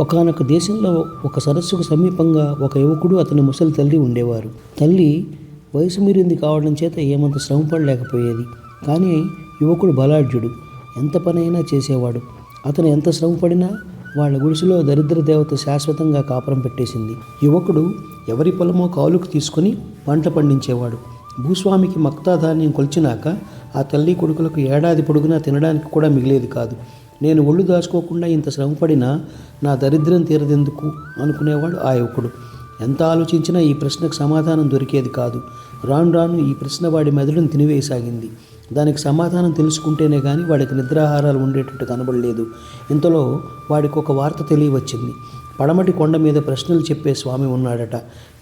ఒకనొక దేశంలో ఒక సరస్సుకు సమీపంగా ఒక యువకుడు అతని ముసలి తల్లి ఉండేవారు. తల్లి వయసు మీరింది కావడం చేత ఏమంత శ్రమ పడలేకపోయేది కానీ యువకుడు బలాఢ్యుడు. ఎంత పనైనా చేసేవాడు. అతను ఎంత శ్రమ పడినా వాళ్ళ గుడిసెలో దరిద్ర దేవత శాశ్వతంగా కాపురం పెట్టేసింది. యువకుడు ఎవరి పొలమో కౌలుకు తీసుకుని పంట పండించేవాడు. భూస్వామికి మక్తా ధాన్యం కొలిచినాక ఆ తల్లి కొడుకులకు ఏడాది పొడుగునా తినడానికి కూడా మిగిలేది కాదు. నేను ఒళ్ళు దాచుకోకుండా ఇంత శ్రమపడినా నా దరిద్రం తీరదెందుకు? అనుకునేవాడు ఆ యువకుడు. ఎంత ఆలోచించినా ఈ ప్రశ్నకు సమాధానం దొరికేది కాదు. రాను రాను ఈ ప్రశ్న వాడి మెదడును తినివేయసాగింది. దానికి సమాధానం తెలుసుకుంటేనే కానీ వాడికి నిద్రాహారాలు ఉండేటట్టు కనబడలేదు. ఇంతలో వాడికి ఒక వార్త తెలియవచ్చింది. పడమటి కొండ మీద ప్రశ్నలు చెప్పే స్వామి ఉన్నాడట.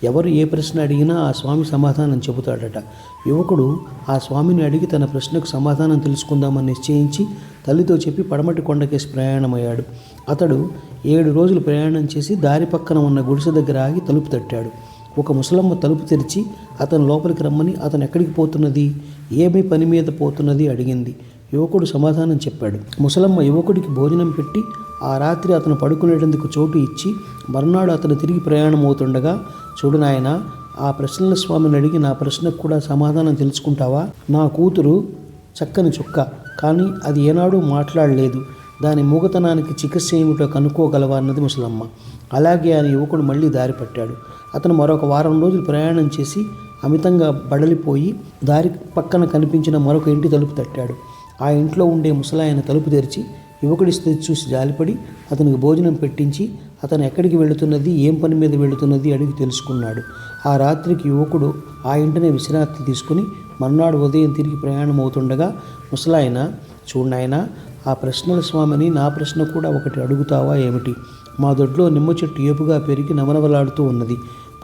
ఎవరు ఏ ప్రశ్న అడిగినా ఆ స్వామి సమాధానం చెబుతాడట. యువకుడు ఆ స్వామిని అడిగి తన ప్రశ్నకు సమాధానం తెలుసుకుందామని నిశ్చయించి తల్లితో చెప్పి పడమటి కొండకేసి ప్రయాణమయ్యాడు. అతడు ఏడు రోజులు ప్రయాణం చేసి దారి పక్కన ఉన్న గుడిసె దగ్గర ఆగి తలుపు తట్టాడు. ఒక ముసలమ్మ తలుపు తెరిచి అతను లోపలికి రమ్మని అతను ఎక్కడికి పోతున్నది? ఏమి పని మీద పోతున్నది? అడిగింది. యువకుడు సమాధానం చెప్పాడు. ముసలమ్మ యువకుడికి భోజనం పెట్టి ఆ రాత్రి అతను పడుకునేటందుకు చోటు ఇచ్చి మర్నాడు అతను తిరిగి ప్రయాణం అవుతుండగా చూడు నాయన ఆ ప్రశ్నల స్వామిని అడిగి నా ప్రశ్నకు కూడా సమాధానం తెలుసుకుంటావా? నా కూతురు చక్కని చుక్క కానీ అది ఏనాడూ మాట్లాడలేదు. దాని మూగతనానికి చికిత్స ఏమిటో కనుక్కోగలవా? అన్నది ముసలమ్మ. అలాగే ఆయన యువకుడు మళ్ళీ దారి పట్టాడు. అతను మరొక వారం రోజులు ప్రయాణం చేసి అమితంగా బడలిపోయి దారి పక్కన కనిపించిన మరొక ఇంటి తలుపు తట్టాడు. ఆ ఇంట్లో ఉండే ముసలాయన తలుపు తెరిచి యువకుడి స్థితి చూసి జాలిపడి అతనికి భోజనం పెట్టించి అతను ఎక్కడికి వెళుతున్నది ఏం పని మీద వెళుతున్నది అడిగి తెలుసుకున్నాడు. ఆ రాత్రికి యువకుడు ఆ ఇంటనే విశ్రాంతి తీసుకుని మర్నాడు ఉదయం తిరిగి ప్రయాణం అవుతుండగా ముసలాయన చూడాయన ఆ ప్రశ్నల స్వామిని నా ప్రశ్న కూడా ఒకటి అడుగుతావా ఏమిటి? మా దొడ్లో నిమ్మ చెట్టు ఏపుగా పెరిగి నవనవలాడుతూ ఉన్నది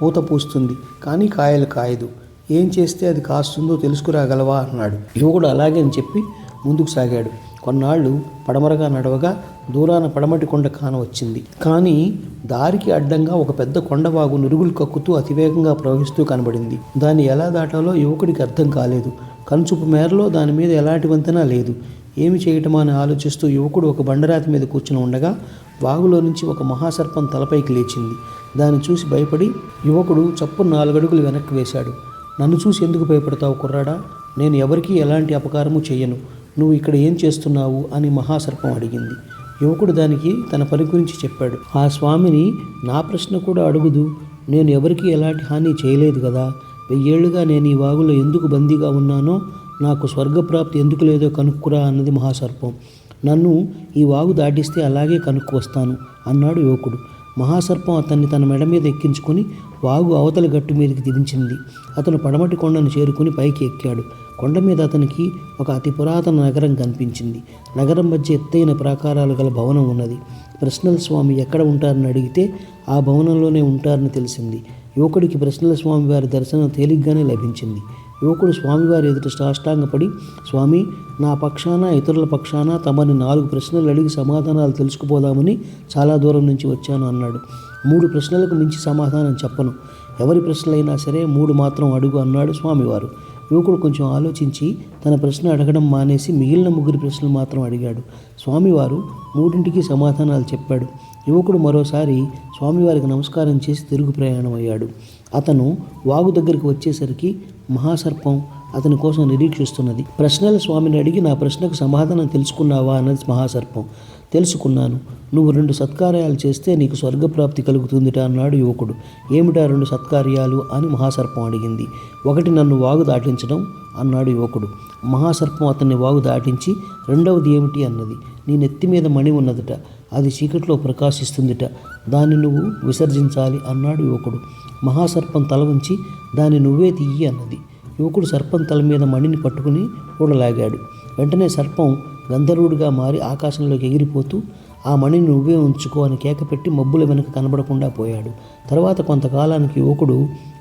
పూత పూస్తుంది కానీ కాయలు కాయదు. ఏం చేస్తే అది కాస్తుందో తెలుసుకురాగలవా? అన్నాడు. యువకుడు అలాగే అని చెప్పి ముందుకు సాగాడు. కొన్నాళ్ళు పడమరగా నడవగా దూరాన పడమటి కొండ కాన వచ్చింది. కానీ దారికి అడ్డంగా ఒక పెద్ద కొండవాగు నురుగులు కక్కుతూ అతివేగంగా ప్రవహిస్తూ కనబడింది. దాన్ని ఎలా దాటాలో యువకుడికి అర్థం కాలేదు. కనుచూపు మేరలో దాని మీద ఎలాంటి వంతెన లేదు. ఏమి చేయటమా అని ఆలోచిస్తూ యువకుడు ఒక బండరాతి మీద కూర్చుని ఉండగా వాగులో నుంచి ఒక మహాసర్పం తలపైకి లేచింది. దాన్ని చూసి భయపడి యువకుడు చప్పు నాలుగడుగులు వెనక్కి వేశాడు. నన్ను చూసి ఎందుకు భయపడతావు కుర్రాడా? నేను ఎవరికీ ఎలాంటి అపకారము చేయను నువ్వు ఇక్కడ ఏం చేస్తున్నావు? అని మహాసర్పం అడిగింది. యువకుడు దానికి తన పని గురించి చెప్పాడు. ఆ స్వామిని నా ప్రశ్న కూడా అడుగుదు. నేను ఎవరికీ ఎలాంటి హాని చేయలేదు కదా. వెయ్యేళ్ళుగా నేను ఈ వాగులో ఎందుకు బందీగా ఉన్నానో నాకు స్వర్గప్రాప్తి ఎందుకు లేదో కనుక్కురా అన్నది మహాసర్పం. నన్ను ఈ వాగు దాటిస్తే అలాగే కనుక్కు వస్తాను అన్నాడు యువకుడు. మహాసర్పం అతన్ని తన మెడ మీద ఎక్కించుకొని వాగు అవతల గట్టు మీదకి దించింది. అతను పడమటి కొండను చేరుకుని పైకి ఎక్కాడు. కొండ మీద అతనికి ఒక అతి పురాతన నగరం కనిపించింది. నగరం మధ్య ఎత్తైన ప్రాకారాలు గల భవనం ఉన్నది. ప్రశ్నల స్వామి ఎక్కడ ఉంటారని అడిగితే ఆ భవనంలోనే ఉంటారని తెలిసింది. యువకుడికి ప్రశ్నల స్వామి వారి దర్శనం తేలిగ్గానే లభించింది. యువకుడు స్వామివారి ఎదుట సాష్టాంగపడి స్వామి నా పక్షాన ఇతరుల పక్షాన తమని నాలుగు ప్రశ్నలు అడిగి సమాధానాలు తెలుసుకుపోదామని చాలా దూరం నుంచి వచ్చాను అన్నాడు. మూడు ప్రశ్నలకు మించి సమాధానం చెప్పను. ఎవరి ప్రశ్నలైనా సరే మూడు మాత్రం అడుగు అన్నాడు స్వామివారు. యువకుడు కొంచెం ఆలోచించి తన ప్రశ్న అడగడం మానేసి మిగిలిన ముగ్గురు ప్రశ్నలు మాత్రం అడిగాడు. స్వామివారు మూడింటికి సమాధానాలు చెప్పాడు. యువకుడు మరోసారి స్వామివారికి నమస్కారం చేసి తిరుగు ప్రయాణం అయ్యాడు అతను వాగు దగ్గరికి వచ్చేసరికి మహాసర్పం అతని కోసం నిరీక్షిస్తున్నది. ప్రశ్నల స్వామిని అడిగి నా ప్రశ్నకు సమాధానం తెలుసుకున్నావా అన్నది మహాసర్పం. తెలుసుకున్నాను. నువ్వు రెండు సత్కార్యాలు చేస్తే నీకు స్వర్గప్రాప్తి కలుగుతుందిట అన్నాడు యువకుడు. ఏమిటా రెండు సత్కార్యాలు అని మహాసర్పం అడిగింది. ఒకటి నన్ను వాగు దాటించడం అన్నాడు యువకుడు. మహాసర్పం అతన్ని వాగు దాటించి రెండవది ఏమిటి అన్నది. నీ నెత్తి మీద మణి ఉన్నదట. అది చీకట్లో ప్రకాశిస్తుందిట. దాన్ని నువ్వు విసర్జించాలి అన్నాడు యువకుడు. మహాసర్పం తల ఉంచి దాన్ని నువ్వే తీయి అన్నది. యువకుడు సర్పం తల మీద మణిని పట్టుకుని ఊడలాగాడు వెంటనే సర్పం గంధర్వుడిగా మారి ఆకాశంలోకి ఎగిరిపోతూ ఆ మణిని నువ్వే ఉంచుకో అని కేకపెట్టి మబ్బుల వెనుక కనబడకుండా పోయాడు. తర్వాత కొంతకాలానికి యువకుడు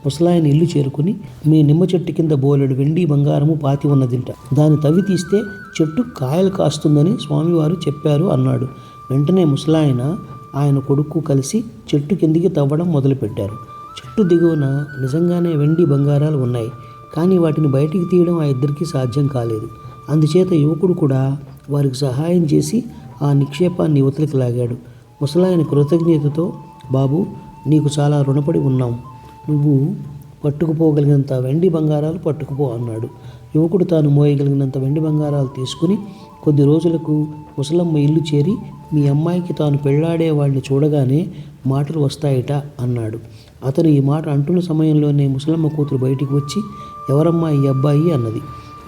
ముసలాయన ఇల్లు చేరుకుని మీ నిమ్మ చెట్టు కింద బోలెడు వెండి బంగారము పాతి ఉన్నదింట. దాన్ని తవ్వి తీస్తే చెట్టు కాయలు కాస్తుందని స్వామివారు చెప్పారు అన్నాడు. వెంటనే ముసలాయన ఆయన కొడుకు కలిసి చెట్టు కిందికి తవ్వడం మొదలుపెట్టారు. చెట్టు దిగువన నిజంగానే వెండి బంగారాలు ఉన్నాయి. కానీ వాటిని బయటికి తీయడం ఆ ఇద్దరికీ సాధ్యం కాలేదు. అందుచేత యువకుడు కూడా వారికి సహాయం చేసి ఆ నిక్షేపాన్ని యువతలకు లాగాడు. ముసలాయన కృతజ్ఞతతో బాబు నీకు చాలా రుణపడి ఉన్నాం. నువ్వు పట్టుకుపోగలిగినంత వెండి బంగారాలు పట్టుకుపో అన్నాడు. యువకుడు తాను మోయగలిగినంత వెండి బంగారాలు తీసుకుని కొద్ది రోజులకు ముసలమ్మ ఇల్లు చేరి మీ అమ్మాయికి తాను పెళ్ళాడేవాడిని చూడగానే మాటలు వస్తాయట అన్నాడు. అతను ఈ మాట అంటున్న సమయంలోనే ముసలమ్మ కూతురు బయటికి వచ్చి ఎవరమ్మా ఈ అబ్బాయి? అన్నది.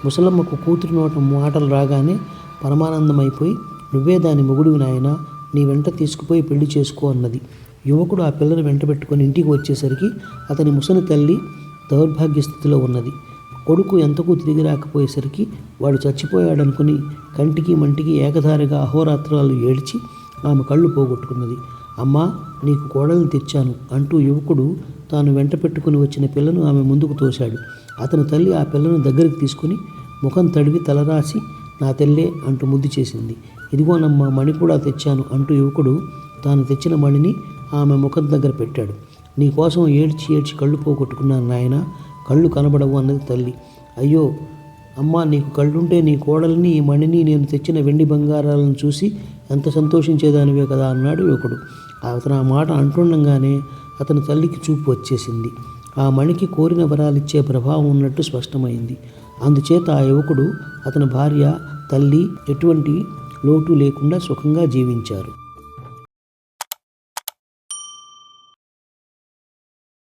ముసలమ్మకు కూతురు నోట మాటలు రాగానే పరమానందమైపోయి నువ్వే దాని మొగుడివి నాయన నీ వెంట తీసుకుపోయి పెళ్ళి చేసుకో అన్నది. యువకుడు ఆ పిల్లను వెంట పెట్టుకొని ఇంటికి వచ్చేసరికి అతని ముసలి తల్లి దౌర్భాగ్య స్థితిలో ఉన్నది. కొడుకు ఎంతకు తిరిగి రాకపోయేసరికి వాడు చచ్చిపోయాడనుకుని కంటికి మంటికి ఏకధారిగా అహోరాత్రాలు ఏడ్చి ఆమె కళ్ళు పోగొట్టుకున్నది. అమ్మా నీకు కోడల్ని తెచ్చాను అంటూ యువకుడు తాను వెంట పెట్టుకుని వచ్చిన పిల్లను ఆమె ముందుకు తోశాడు. అతని తల్లి ఆ పిల్లను దగ్గరికి తీసుకుని ముఖం తడివి తలరాసి నా తెల్లే అంటూ ముద్దు చేసింది. ఇదిగోనమ్మా మణి కూడా తెచ్చాను అంటూ యువకుడు తాను తెచ్చిన మణిని ఆమె ముఖం దగ్గర పెట్టాడు. నీ కోసం ఏడ్చి ఏడ్చి కళ్ళు పోగొట్టుకున్నాను నాయన. కళ్ళు కనబడవు అన్నది తల్లి. అయ్యో అమ్మా నీకు కళ్ళుంటే నీ కోడల్ని ఈ మణిని నేను తెచ్చిన వెండి బంగారాలను చూసి ఎంత సంతోషించేదానివే కదా అన్నాడు యువకుడు. అతను ఆ మాట అంటుండగానే అతని తల్లికి చూపు వచ్చేసింది. ఆ మణికి కోరిన వరాలిచ్చే ప్రభావం ఉన్నట్టు స్పష్టమైంది. అందుచేత ఆ యువకుడు అతని భార్య తల్లి ఎటువంటి లోటు లేకుండా సుఖంగా జీవించారు.